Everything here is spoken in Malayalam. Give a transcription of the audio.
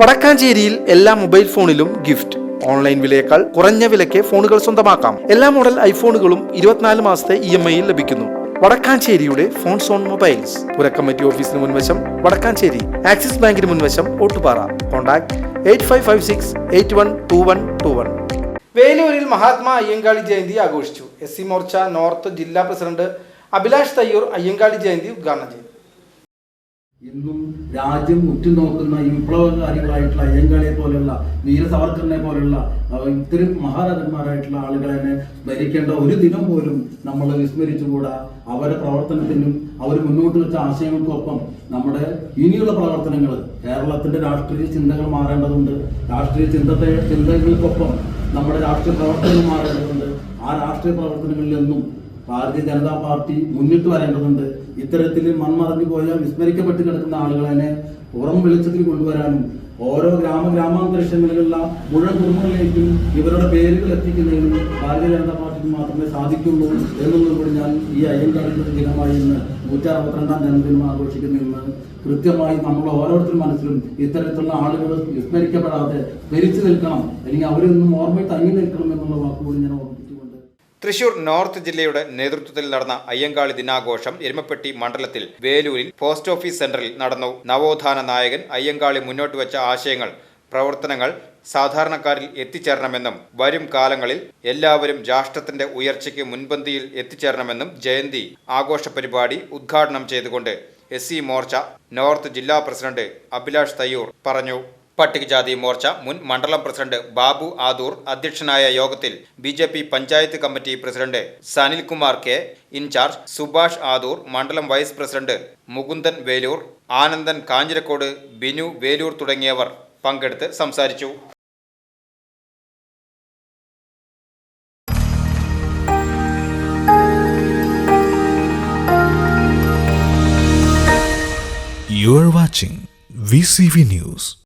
വടക്കാഞ്ചേരിയിൽ എല്ലാ മൊബൈൽ ഫോണിലും ഗിഫ്റ്റ്. ഓൺലൈൻ വിലയേക്കാൾ കുറഞ്ഞ വിലയ്ക്ക് ഫോണുകൾ സ്വന്തമാക്കാം. എല്ലാ മോഡൽ ഐഫോണുകളും ഇരുപത്തിനാല് മാസത്തെ ഇ എം ഐയിൽ ലഭിക്കുന്നു. വടക്കാഞ്ചേരിയുടെ ഫോൺ സോൺ മൊബൈൽസ്. പുരക്കമ്മറ്റി ഓഫീസിന് മുൻവശം വടക്കാഞ്ചേരി. ആക്സിസ് ബാങ്കിന് മുൻവശം Ottupara. Contact eight five five six eight one two one two one. വേലൂരിൽ Mahatma Ayyankali Jayanti ആഘോഷിച്ചു. എസ് സി മോർച്ച നോർത്ത് ജില്ലാ പ്രസിഡന്റ് അഭിലാഷ് തയ്യൂർ അയ്യങ്കാളി ജയന്തി ഉദ്ഘാടനം ചെയ്തു. ഇന്നും രാജ്യം ഉറ്റുനോക്കുന്ന വിപ്ലവകാരികളായിട്ടുള്ള അയ്യങ്കാളിയെ പോലെയുള്ള വീര സവർക്കറിനെ പോലുള്ള അഹ് ഇത്തരം മഹാരാജന്മാരായിട്ടുള്ള ആളുകളെ സ്മരിക്കേണ്ട ഒരു ദിനം പോലും നമ്മൾ വിസ്മരിച്ചുകൂടാ. അവരുടെ പ്രവർത്തനത്തിനും അവർ മുന്നോട്ട് വെച്ച ആശയങ്ങൾക്കൊപ്പം നമ്മുടെ ഇനിയുള്ള പ്രവർത്തനങ്ങൾ കേരളത്തിന്റെ രാഷ്ട്രീയ ചിന്തകൾ മാറേണ്ടതുണ്ട്. രാഷ്ട്രീയ ചിന്തത്തെ ചിന്തകൾക്കൊപ്പം നമ്മുടെ രാഷ്ട്രീയ പ്രവർത്തനങ്ങൾ മാറേണ്ടതുണ്ട്. ആ രാഷ്ട്രീയ പ്രവർത്തനങ്ങളിൽ നിന്നും ഭാരതീയ ജനതാ പാർട്ടി മുന്നിട്ട് വരേണ്ടതുണ്ട്. ഇത്തരത്തിൽ മൺമറഞ്ഞു പോയ വിസ്മരിക്കപ്പെട്ട് കിടക്കുന്ന ആളുകളെ പുറം വെളിച്ചത്തിൽ കൊണ്ടുവരാനും ഓരോ ഗ്രാമ ഗ്രാമാന്തരീക്ഷങ്ങളിലുള്ള മുഴുവൻ കുടുംബങ്ങളിലേക്കും ഇവരുടെ പേരുകൾ എത്തിക്കുന്നതിനും ഭാരതീയ ജനതാ പാർട്ടിക്ക് മാത്രമേ സാധിക്കുള്ളൂ എന്നുള്ളത് കൂടി ഞാൻ ഈ അയ്യങ്കാളിയുടെ ദിനമായി ഇന്ന് നൂറ്റി അറുപത്തിരണ്ടാം ജന്മദിനം ആഘോഷിക്കുന്ന ഇന്ന് കൃത്യമായി നമ്മൾ ഓരോരുത്തരും മനസ്സിലും ഇത്തരത്തിലുള്ള ആളുകൾ വിസ്മരിക്കപ്പെടാതെ ഭരിച്ചു നിൽക്കണം. അല്ലെങ്കിൽ അവരൊന്നും ഓർമ്മയിൽ തങ്ങി നിൽക്കണം എന്നുള്ള വാക്കുകൂടി ഞാൻ ഓർമ്മിപ്പിച്ചുകൊണ്ട് തൃശൂർ നോർത്ത് ജില്ലയുടെ നേതൃത്വത്തിൽ നടന്ന അയ്യങ്കാളി ദിനാഘോഷം എരുമപ്പെട്ടി മണ്ഡലത്തിൽ വേലൂരിൽ പോസ്റ്റ് ഓഫീസ് സെന്ററിൽ നടന്നു. നവോത്ഥാന നായകൻ അയ്യങ്കാളി മുന്നോട്ട് വെച്ച ആശയങ്ങൾ പ്രവർത്തനങ്ങൾ സാധാരണക്കാരിൽ എത്തിച്ചേരണമെന്നും വരും കാലങ്ങളിൽ എല്ലാവരും രാഷ്ട്രത്തിന്റെ ഉയർച്ചയ്ക്ക് മുൻപന്തിയിൽ എത്തിച്ചേരണമെന്നും ജയന്തി ആഘോഷ പരിപാടി ഉദ്ഘാടനം ചെയ്തുകൊണ്ട് എസ് മോർച്ച നോർത്ത് ജില്ലാ പ്രസിഡന്റ് അഭിലാഷ് തയ്യൂർ പറഞ്ഞു. പട്ടികജാതി മോർച്ച മുൻ മണ്ഡലം പ്രസിഡന്റ് ബാബു ആദൂർ അധ്യക്ഷനായ യോഗത്തിൽ B J P panchayat committee president Sanilkumar K in charge Subhash Adoor മണ്ഡലം വൈസ് പ്രസിഡന്റ് മുകുന്ദൻ വേലൂർ ആനന്ദൻ കാഞ്ഞിരക്കോട് ബിനു വേലൂർ തുടങ്ങിയവർ പങ്കെടുത്ത് സംസാരിച്ചു You are watching VCV News.